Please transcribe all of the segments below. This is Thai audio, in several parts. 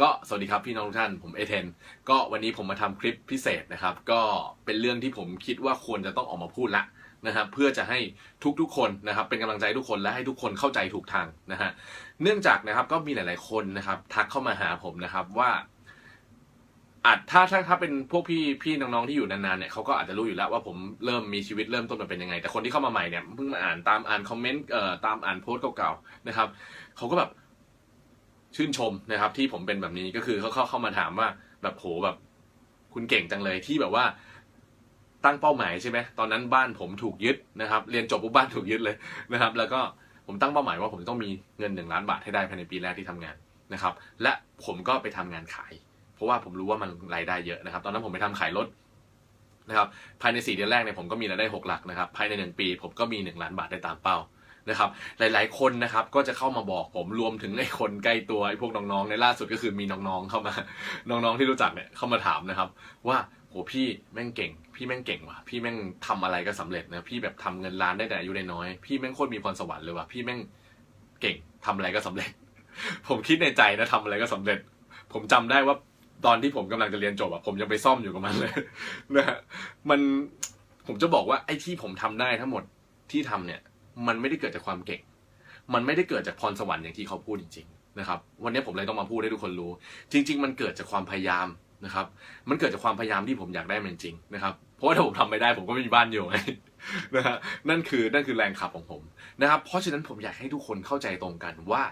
ก็สวัสดีครับพี่น้องทุกท่านผมเอเทนก็วันนี้ผมมาทำคลิปพิเศษนะครับ ก็เป็นเรื่องที่ผมคิดว่าควรจะต้องออกมาพูดละนะครับ เพื่อจะให้ทุกๆคนนะครับ เป็นกำลังใจทุกคนและให้ทุกคนเข้าใจถูกทางนะฮะเนื่องจากนะครับก็มีหลาย ๆคนนะครับ ทักเข้ามาหาผมนะครับว่าอาจถ้าถ้าถ้าเป็นพวกพี่พี่น้องๆที่อยู่นานๆเนี่ยเขาก็อาจจะรู้อยู่แล้วว่าผมเริ่มมีชีวิตเริ่มต้นมาเป็นยังไง แต่คนที่เข้ามาใหม่เนี่ยเพิ่งมาอ่านตามอ่านคอมเมนต์เอ่อตามอ่านโพสต์เก่าๆนะครับเขาก็แบบ ชื่นชมนะครับ ที่ผมเป็นแบบนี้ก็คือเขาเข้าเข้ามาถามว่าแบบโหแบบ คุณเก่งจังเลยที่แบบว่าตั้งเป้าหมายใช่ไหมตอนนั้นบ้านผมถูกยึดนะครับ เรียนจบปุ๊บบ้านถูกยึดเลยนะครับ แล้วก็ผมตั้งเป้าหมายว่าผมต้องมีเงินหนึ่งล้านบาทให้ได้ภายในปีแรกที่ทำงานนะครับ และผมก็ไปทำงานขาย เพราะว่าผมรู้ว่ามันรายได้เยอะนะครับ ตอนนั้นผมไปทำขายรถนะครับ ภายในสี่เดือนแรกเนี่ยผมก็มีรายได้หกหลักนะครับ ภายในหนึ่งปี ผมก็มีหนึ่งล้านบาทได้ตามเป้า นะครับหลาย ๆ คนนะครับก็จะเข้ามาบอกผมรวมถึงไอ้คนใกล้ตัวไอ้พวกน้องๆในล่าสุดก็คือมีน้องๆเข้ามาน้องๆที่รู้จักเนี่ยเข้ามาถามนะครับ ว่าโหพี่แม่งเก่ง พี่แม่งเก่งว่ะพี่แม่งทำอะไรก็สำเร็จนะพี่แบบทำเงินล้านได้แต่อายุน้อยพี่แม่งโคตรมีพรสวรรค์เลยว่ะพี่แม่งเก่งทำอะไรก็สำเร็จ ผมคิดในใจนะทำอะไรก็สำเร็จ ผมจำได้ว่าตอนที่ผมกำลังจะเรียนจบอะผมยังไปซ่อมอยู่กับมันเลยนะฮะมันผมจะบอกว่าไอ้ที่ผมทำได้ทั้งหมดที่ทำเนี่ย มันไม่ได้เกิดจากความเก่ง มันไม่ได้เกิดจากพรสวรรค์อย่างที่เขาพูดจริงๆนะครับ วันนี้ผมเลยต้องมาพูดให้ทุกคนรู้ จริง ๆ มันเกิดจากความพยายามนะครับ มันเกิดจากความพยายามที่ผมอยากได้มันจริงนะครับ เพราะว่าถ้าผมทำไม่ได้ผมก็ไม่มีบ้านอยู่ไงนะฮะนั่นคือนั่นคือแรงขับของผมนะครับ เพราะฉะนั้นผมอยากให้ทุกคนเข้าใจตรงกันว่า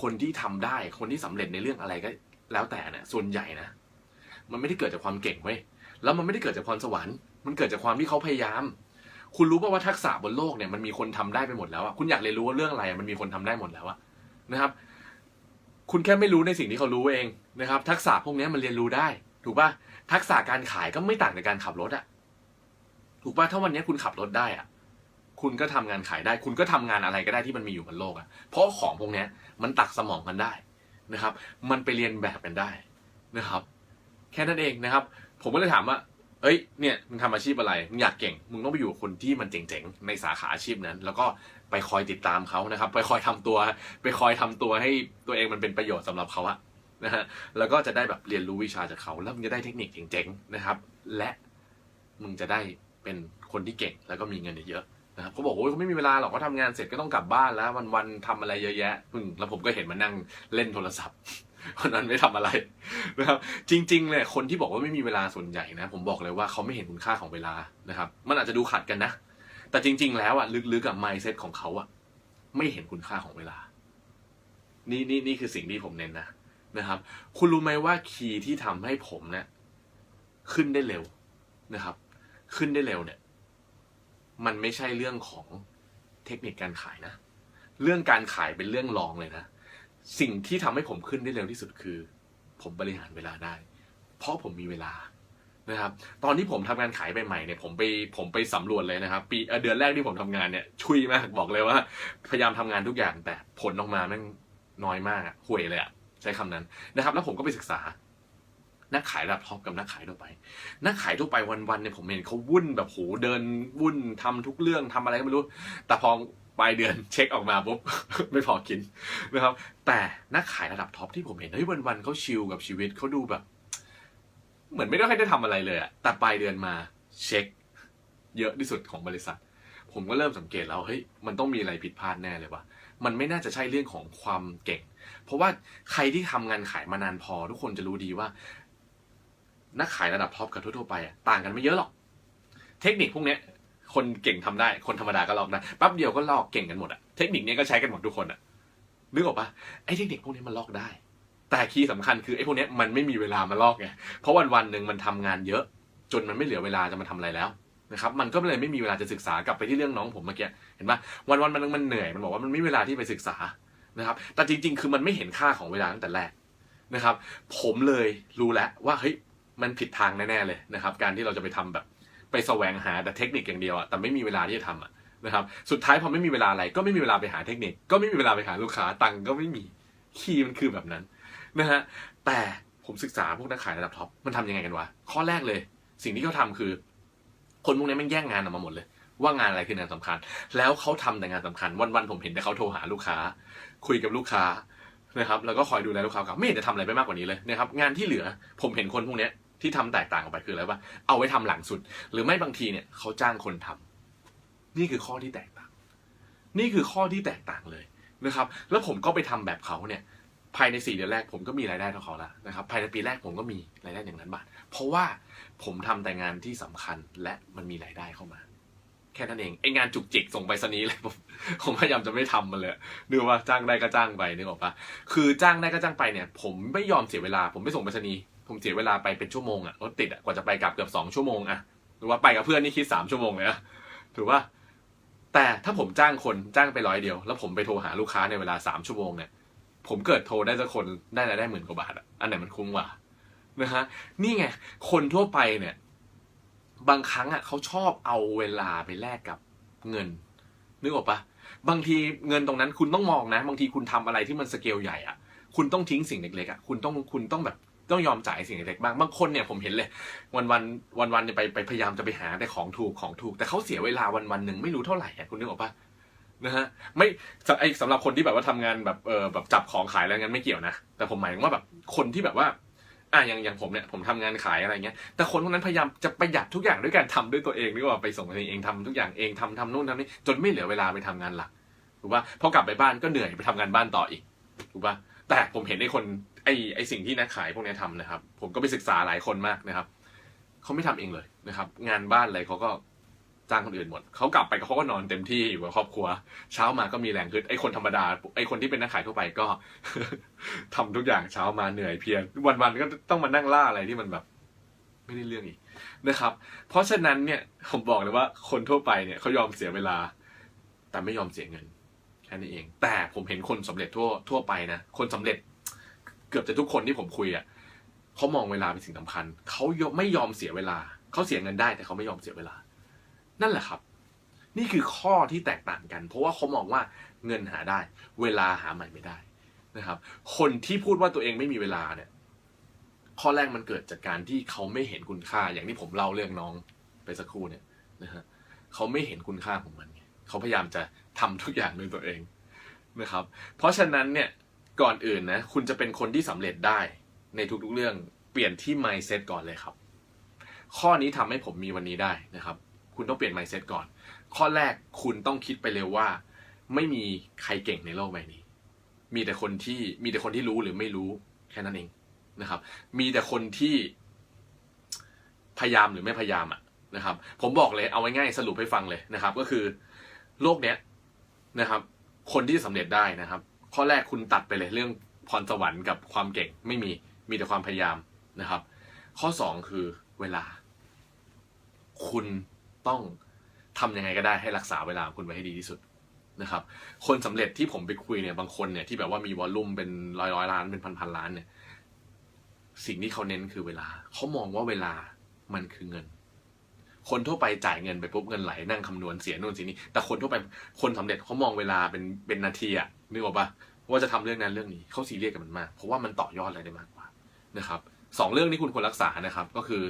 คนที่ทำได้คนที่สำเร็จในเรื่องอะไรก็แล้วแต่เนี่ยส่วนใหญ่นะ มันไม่ได้เกิดจากความเก่งเว้ยแล้วมันไม่ได้เกิดจากพรสวรรค์ มันเกิดจากความที่เขาพยายาม คุณรู้ป่าว่าทักษะบนโลกเนี่ยมันมีคนทำได้ไปหมดแล้วอะคุณอยากเรียนรู้ว่าเรื่องอะไรมันมีคนทำได้หมดแล้วอะนะครับ คุณแค่ไม่รู้ในสิ่งที่เขารู้เองนะครับ ทักษะพวกนี้มันเรียนรู้ได้ ถูกป่ะทักษะการขายก็ไม่ต่างจากการขับรถอะถูกป่ะถ้าวันนี้คุณขับรถได้อะคุณก็ทำงานขายได้ คุณก็ทำงานอะไรก็ได้ที่มันมีอยู่บนโลกอะเพราะของพวกนี้มันตักสมองกันได้นะครับ มันไปเรียนแบบกันได้นะครับ แค่นั้นเองนะครับ ผมก็เลยถามว่า เอ้ยเนี่ยมึงทำอาชีพอะไรมึงอยากเก่ง มึงต้องไปอยู่กับคนที่มันเจ๋งๆในสาขาอาชีพนั้น แล้วก็ไปคอยติดตามเขานะครับ ไปคอยทำตัว ไปคอยทำตัวให้ตัวเองมันเป็นประโยชน์สำหรับเขาอะนะฮะแล้วก็จะได้แบบเรียนรู้วิชาจากเขา แล้วมึงจะได้เทคนิคเจ๋งๆนะครับ และมึงจะได้เป็นคนที่เก่งแล้วก็มีเงินเยอะๆนะครับเขาบอกโอ้ยเขาไม่มีเวลาหรอกเขาทำงานเสร็จก็ต้องกลับบ้านแล้ววันๆทำอะไรเยอะแยะพึ่งแล้วผมก็เห็นมันนั่งเล่นโทรศัพท์ วันนั้นไม่ทำอะไรนะครับจริงๆเนี่ยคนที่บอกว่าไม่มีเวลาส่วนใหญ่นะ ผมบอกเลยว่าเขาไม่เห็นคุณค่าของเวลานะครับ มันอาจจะดูขัดกันนะ แต่จริง ๆ แล้วอะลึกๆกับ mindset ของเขาอะไม่เห็นคุณค่าของเวลา นี่นี่นี่คือสิ่งที่ผมเน้นนะนะครับ คุณรู้ไหมว่าคีย์ที่ทำให้ผมเนี่ยขึ้นได้เร็วนะครับ ขึ้นได้เร็วเนี่ย มันไม่ใช่เรื่องของเทคนิคการขายนะ เรื่องการขายเป็นเรื่องรองเลยนะ สิ่งที่ทำให้ผมขึ้นได้เร็วที่สุดคือ ผมบริหารเวลาได้ เพราะผมมีเวลานะครับ ตอนที่ผมทำงานขายใหม่ๆเนี่ยผมไปผมไปสำรวจเลยนะครับ ปีเดือนแรกที่ผมทำงานเนี่ยชุยมากบอกเลยว่า พยายามทำงานทุกอย่างแต่ผลออกมาแม่งน้อยมากห่วยเลยอะใช้คำนั้นนะครับ แล้วผมก็ไปศึกษานักขายระดับท็อปกับนักขายทั่วไป นักขายทั่วไปวันๆเนี่ยผมเห็นเขาวุ่นแบบโหเดินวุ่นทำทุกเรื่องทำอะไรก็ไม่รู้ แต่พอ ปลายเดือนเช็คออกมาปุ๊บ ไม่พอกินนะครับ แต่นักขายระดับท็อปที่ผมเห็นเฮ้ยวันๆเขาชิลกับชีวิตเขาดูแบบ เหมือนไม่ได้ให้ได้ทำอะไรเลยอะแต่ปลายเดือนมาเช็ค เยอะที่สุดของบริษัท ผมก็เริ่มสังเกตแล้วเฮ้ยมันต้องมีอะไรผิดพลาดแน่เลยวะมันไม่น่าจะใช่เรื่องของความเก่ง เพราะว่าใครที่ทำงานขายมานานพอ ทุกคนจะรู้ดีว่า นักขายระดับท็อปกับทั่วๆไปอะต่างกันไม่เยอะหรอก เทคนิคพวกเนี้ย คนเก่งทำได้ คนธรรมดาก็ลอกได้แป๊บเดียวก็ลอกเก่งกันหมดอะเทคนิคนี้ก็ใช้กันหมดทุกคนอะนึกออกปะไอ้เทคนิคพวกนี้มันลอกได้ แต่คีย์สำคัญคือไอ้พวกนี้มันไม่มีเวลามาลอกไงเพราะวันวันๆหนึ่งมันทำงานเยอะ จนมันไม่เหลือเวลาจะมาทำอะไรแล้วนะครับมันก็เลยไม่มีเวลาจะศึกษากลับไปที่เรื่องน้องผมเมื่อกี้เห็นปะวันวันมันมันเหนื่อยมันบอกว่ามันไม่มีเวลาที่ไปศึกษานะครับ แต่จริง ๆ คือมันไม่เห็นค่าของเวลาตั้งแต่แรกนะครับ ผมเลยรู้แล้วว่าเฮ้ยมันผิดทางแน่ๆเลยนะครับ การที่เราจะไปทำแบบ ไปแสวงหาแต่เทคนิคอย่างเดียวอะแต่ไม่มีเวลาที่จะทำอะนะครับ สุดท้ายพอไม่มีเวลาอะไร ก็ไม่มีเวลาไปหาเทคนิค ก็ไม่มีเวลาไปหาลูกค้าตังค์ก็ไม่มีคีย์มันคือแบบนั้นนะฮะแต่ผมศึกษาพวกนักขายระดับท็อปมันทำยังไงกันวะข้อแรกเลย สิ่งที่เขาทำคือ คนพวกนี้มันแย่งงานออกมาหมดเลย ว่างานอะไรคืองานสำคัญ แล้วเขาทำแต่งานสำคัญ วันๆผมเห็นแต่เขาโทรหาลูกค้า คุยกับลูกค้านะครับแล้วก็คอยดูแลลูกค้าเก่าไม่เห็นจะทำอะไรไปมากกว่านี้เลยนะครับงานที่เหลือผมเห็นคนพวกนี้ ที่ทำแตกต่างออกไปคืออะไรว่าเอาไว้ทำหลังสุด หรือไม่บางทีเนี่ยเขาจ้างคนทำนี่คือข้อที่แตกต่าง นี่คือข้อที่แตกต่างเลยนะครับ แล้วผมก็ไปทำแบบเขาเนี่ยภายในสี่เดือนแรกผมก็มีรายได้เท่าเขาแล้วนะครับ ภายในปีแรกผมก็มีรายได้หนึ่งล้านบาท เพราะว่าผมทำแต่งานที่สำคัญและมันมีรายได้เข้ามา แค่นั้นเองไองานจุกจิกส่งไปสนีเลยผมผมพยายามจะไม่ทำมันเลยนึกว่าจ้างได้ก็จ้างไปนึกออกปะคือจ้างได้ก็จ้างไปเนี่ย ผมไม่ยอมเสียเวลา ผมไม่ส่งไปสนี ผมเสียเวลาไปเป็นชั่วโมงอะรถติดอะกว่าจะไปกลับเกือบสองชั่วโมงอะหรือว่าไปกับเพื่อนนี่คิดสามชั่วโมงเลยอะถือว่า แต่ถ้าผมจ้างคนจ้างไปร้อยเดียว แล้วผมไปโทรหาลูกค้าในเวลาสามชั่วโมงเนี่ยผมเกิดโทรได้สักคนได้รายได้หมื่นกว่าบาทอะอันไหนมันคุ้มกว่านะฮะนี่ไงคนทั่วไปเนี่ย บางครั้งอะเขาชอบเอาเวลาไปแลกกับเงินนึกออกปะบางทีเงินตรงนั้นคุณต้องมองนะ บางทีคุณทำอะไรที่มันสเกลใหญ่อะคุณต้องทิ้งสิ่งเล็กๆอะคุณต้องคุณต้องแบบ ต้องยอมจ่ายสิ่งเล็กๆบ้างบางคนเนี่ยผมเห็นเลย วันวันวันวันๆเนี่ยไปไปพยายามจะไปหาแต่ของถูกของถูก แต่เขาเสียเวลาวันวันๆหนึ่งไม่รู้เท่าไหร่อะคุณนึกออกปะนะฮะไม่สไอสำหรับคนที่แบบว่าทำงานแบบเออแบบจับของขายอะไรเงี้ยไม่เกี่ยวนะแต่ผมหมายถึงว่าแบบคนที่แบบว่าอะอย่างอย่างผมเนี่ยผมทำงานขายอะไรเงี้ยแต่คนพวกนั้นพยายามจะประหยัดทุกอย่างด้วยการทำด้วยตัวเองนึกว่าไปส่งเองทำทุกอย่างเองทำทำนู่นทำนี่จนไม่เหลือเวลาไปทำงานหลักถูกป่ะพอกลับไปบ้านก็เหนื่อยไปทำงานบ้านต่ออีกถูกป่ะแต่ผมเห็นไอ้คน ไอ้ไอ้สิ่งที่นักขายพวกนี้ทำนะครับ ผมก็ไปศึกษาหลายคนมากนะครับเขาไม่ทำเองเลยนะครับ งานบ้านอะไรเขาก็จ้างคนอื่นหมดเขากลับไปเขาก็นอนเต็มที่อยู่กับครอบครัว เช้ามาก็มีแรงขึ้นไอ้คนธรรมดาไอ้คนที่เป็นนักขายทั่วไปก็ทำทุกอย่างเช้ามาเหนื่อยเพียวันๆก็ต้องมานั่งล่าอะไรที่มันแบบ ไม่ได้เรื่องอีกนะครับ เพราะฉะนั้นเนี่ยผมบอกเลยว่าคนทั่วไปเนี่ยเขายอมเสียเวลา แต่ไม่ยอมเสียเงินแค่นี้เอง แต่ผมเห็นคนสำเร็จทั่วทั่วไปนะคนสำเร็จ เกือบจะทุกคนที่ผมคุยอะเขามองเวลาเป็นสิ่งสำคัญเขาไม่ยอมเสียเวลาเขาเสียเงินได้แต่เขาไม่ยอมเสียเวลา นั่นแหละครับ นี่คือข้อที่แตกต่างกัน เพราะว่าเขามองว่าเงินหาได้ เวลาหาใหม่ไม่ได้นะครับ คนที่พูดว่าตัวเองไม่มีเวลาเนี่ย ข้อแรกมันเกิดจากการที่เขาไม่เห็นคุณค่า อย่างที่ผมเล่าเรื่องน้องไปสักครู่เนี่ยนะฮะเขาไม่เห็นคุณค่าของมันเขาพยายามจะทำทุกอย่างด้วยตัวเองนะครับ เพราะฉะนั้นเนี่ย ก่อนอื่นนะ คุณจะเป็นคนที่สำเร็จได้ในทุกๆเรื่องเปลี่ยนที่ mindset ก่อนเลยครับ ข้อนี้ทำให้ผมมีวันนี้ได้นะครับ คุณต้องเปลี่ยน mindset ก่อน ข้อแรกคุณต้องคิดไปเลยว่า ไม่มีใครเก่งในโลกใบนี้ มีแต่คนที่มีแต่คนที่รู้หรือไม่รู้แค่นั้นเองนะครับ มีแต่คนที่พยายามหรือไม่พยายามอะนะครับ ผมบอกเลยเอาไว้ง่ายสรุปให้ฟังเลยนะครับ ก็คือโลกเนี้ยนะครับ คนที่สำเร็จได้นะครับ ข้อแรกคุณตัดไปเลยเรื่องพรสวรรค์กับความเก่งไม่มีมีแต่ความพยายามนะครับ ข้อสองคือเวลา คุณต้องทำยังไงก็ได้ให้รักษาเวลาคุณไว้ให้ดีที่สุดนะครับ คนสำเร็จที่ผมไปคุยเนี่ยบางคนเนี่ยที่แบบว่ามีวอลลุ่มเป็นร้อยร้อยล้านเป็นพันพันล้านเนี่ย สิ่งที่เขาเน้นคือเวลา เขามองว่าเวลามันคือเงิน คนทั่วไปจ่ายเงินไปปุ๊บเงินไหลนั่งคำนวณเสียนู่นเสียนี่แต่คนทั่วไปคนสำเร็จเขามองเวลาเป็นเป็นนาทีอะนึกออกปะว่าจะทำเรื่องนั้นเรื่องนี้เขาซีเรียสกับมันมากเพราะว่ามันต่อยอดอะไรได้มากกว่านะครับสองเรื่องนี้คุณควรรักษานะครับ ก็คือ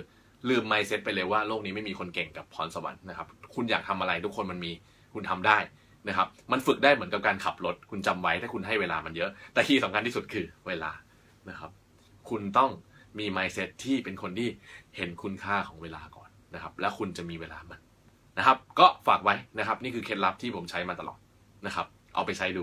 ลืม mindset ไปเลยว่าโลกนี้ไม่มีคนเก่งกับพรสวรรค์นะครับ คุณอยากทำอะไรทุกคนมันมีคุณทำได้นะครับ มันฝึกได้เหมือนกับการขับรถ คุณจำไว้ถ้าคุณให้เวลามันเยอะ แต่ที่สำคัญที่สุดคือเวลานะครับ คุณต้องมี mindset ที่เป็นคนที่เห็นคุณค่าของเวลาก่อน นะครับ และคุณจะมีเวลามันนะครับ ก็ฝากไว้นะครับ นี่คือเคล็ดลับที่ผมใช้มาตลอดนะครับ เอาไปใช้ดู